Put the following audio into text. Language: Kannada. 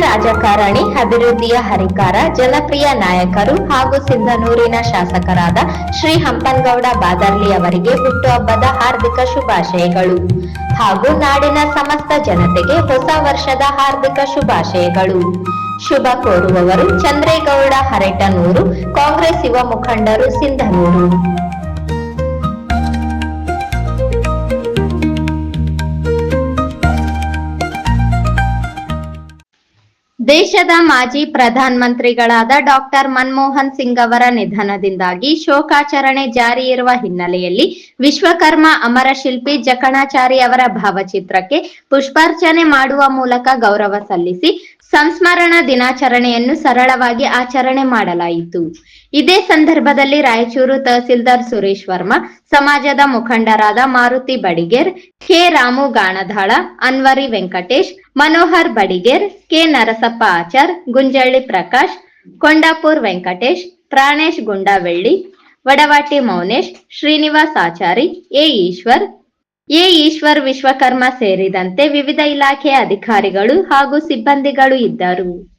ರಾಜಕಾರಣಿ, ಅಭಿವೃದ್ಧಿಯ ಹರಿಕಾರ, ಜನಪ್ರಿಯ ನಾಯಕರು ಹಾಗೂ ಸಿಂಧನೂರಿನ ಶಾಸಕರಾದ ಶ್ರೀ ಹಂಪನಗೌಡ ಬಾದರ್ಲಿ ಅವರಿಗೆ ಹುಟ್ಟುಹಬ್ಬದ ಹಾರ್ದಿಕ ಶುಭಾಶಯಗಳು. ಹಾಗೂ ನಾಡಿನ ಸಮಸ್ತ ಜನತೆಗೆ ಹೊಸ ವರ್ಷದ ಹಾರ್ದಿಕ ಶುಭಾಶಯಗಳು. ಶುಭ ಕೋರುವವರು ಚಂದ್ರೇಗೌಡ ಹರಟನೂರು, ಕಾಂಗ್ರೆಸ್ ಯುವ ಮುಖಂಡರು ಸಿಂಧನೂರು. ದೇಶದ ಮಾಜಿ ಪ್ರಧಾನಮಂತ್ರಿಗಳಾದ ಡಾಕ್ಟರ್ ಮನಮೋಹನ್ ಸಿಂಗ್ ಅವರ ನಿಧನದಿಂದಾಗಿ ಶೋಕಾಚರಣೆ ಜಾರಿ ಇರುವ ಹಿನ್ನೆಲೆಯಲ್ಲಿ ವಿಶ್ವಕರ್ಮ ಅಮರ ಶಿಲ್ಪಿ ಜಕಣಾಚಾರಿ ಅವರ ಭಾವಚಿತ್ರಕ್ಕೆ ಪುಷ್ಪಾರ್ಚನೆ ಮಾಡುವ ಮೂಲಕ ಗೌರವ ಸಲ್ಲಿಸಿ ಸಂಸ್ಮರಣ ದಿನಾಚರಣೆಯನ್ನು ಸರಳವಾಗಿ ಆಚರಣೆ ಮಾಡಲಾಯಿತು. ಇದೇ ಸಂದರ್ಭದಲ್ಲಿ ರಾಯಚೂರು ತಹಸೀಲ್ದಾರ್ ಸುರೇಶ್ ವರ್ಮಾ, ಸಮಾಜದ ಮುಖಂಡರಾದ Maruti Badiger, K Ramu Ganadhal, Anvari Venkatesh, Manohar Badiger, K Narasappa Achar, Gunjalli Prakash, Kondapur Venkatesh, Pranesh Gundavelli, Vadavati Mounesh, Srinivas Achari, A Eshwar A Eshwar Vishwakarma ಸೇರಿದಂತೆ ವಿವಿಧ ಇಲಾಖೆಯ ಅಧಿಕಾರಿಗಳು ಹಾಗೂ ಸಿಬ್ಬಂದಿಗಳು ಇದ್ದರು.